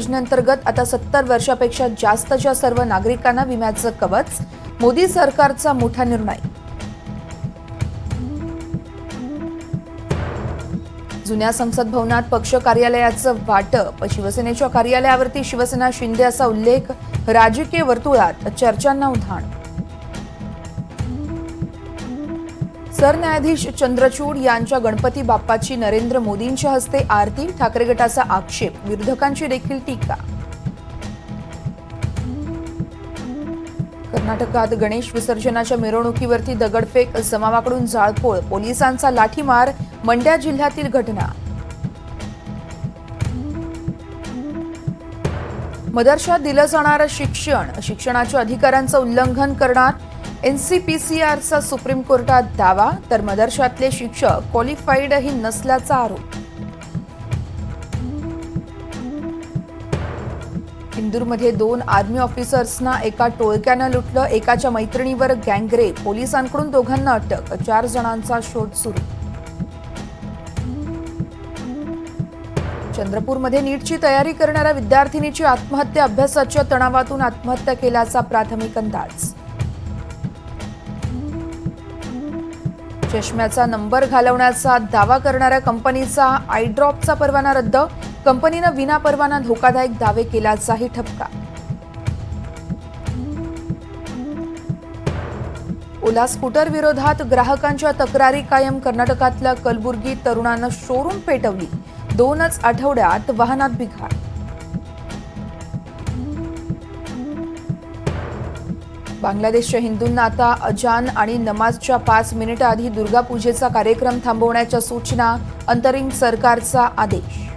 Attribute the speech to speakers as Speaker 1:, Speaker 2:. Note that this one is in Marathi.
Speaker 1: योजनेअंतर्गत आता सत्तर वर्षापेक्षा जास्तच्या सर्व नागरिकांना विम्याचं कवच मोदी सरकारचा मोठा निर्णय. जुन्या संसद भवनात पक्ष कार्यालयाचं वाटप शिवसेनेच्या कार्यालयावरती शिवसेना शिंदे असा उल्लेख राजकीय वर्तुळात चर्चांना उधाण. सरन्यायाधीश चंद्रचूड यांच्या गणपती बाप्पाची नरेंद्र मोदींच्या हस्ते आरती ठाकरे गटाचा आक्षेप विरोधकांची देखील टीका. कर्नाटकात गणेश विसर्जनाच्या मिरवणुकीवरती दगडफेक जमावाकडून जाळपोळ पोलिसांचा लाठीमार मंड्या जिल्ह्यातील घटना. मदरशात दिलं जाणारं शिक्षण शिक्षणाच्या अधिकारांचं उल्लंघन करणार एनसीपीसीआरचा सुप्रीम कोर्टात दावा तर मदरशातले शिक्षक क्वालिफाईडही नसल्याचा आरोप. इंदूरमध्ये दोन आर्मी ऑफिसर्सना एका टोळक्यानं लुटलं एकाच्या मैत्रिणीवर गँगरेप पोलिसांकडून दोघांना अटक चार जणांचा शोध सुरू. चंद्रपूरमध्ये नीटची तयारी करणाऱ्या विद्यार्थिनीची आत्महत्या अभ्यासाच्या तणावातून आत्महत्या केल्याचा प्राथमिक अंदाज. चष्म्याचा नंबर घालवण्याचा दावा करणाऱ्या कंपनीचा आयड्रॉपचा परवाना रद्द. कंपनीनं विना परवाना धोकादायक दावे केल्याचाही ठपका. ओला स्कूटर विरोधात ग्राहकांच्या तक्रारी कायम. कर्नाटकातल्या कलबुर्गी तरुणानं शोरूम पेटवली. दोनच आठवड्यात वाहनात बिघाड. बांगलादेशच्या हिंदूंना आता अजान आणि नमाजच्या पाच मिनिटं आधी दुर्गापूजेचा कार्यक्रम थांबवण्याच्या सूचना अंतरिम सरकारचा आदेश.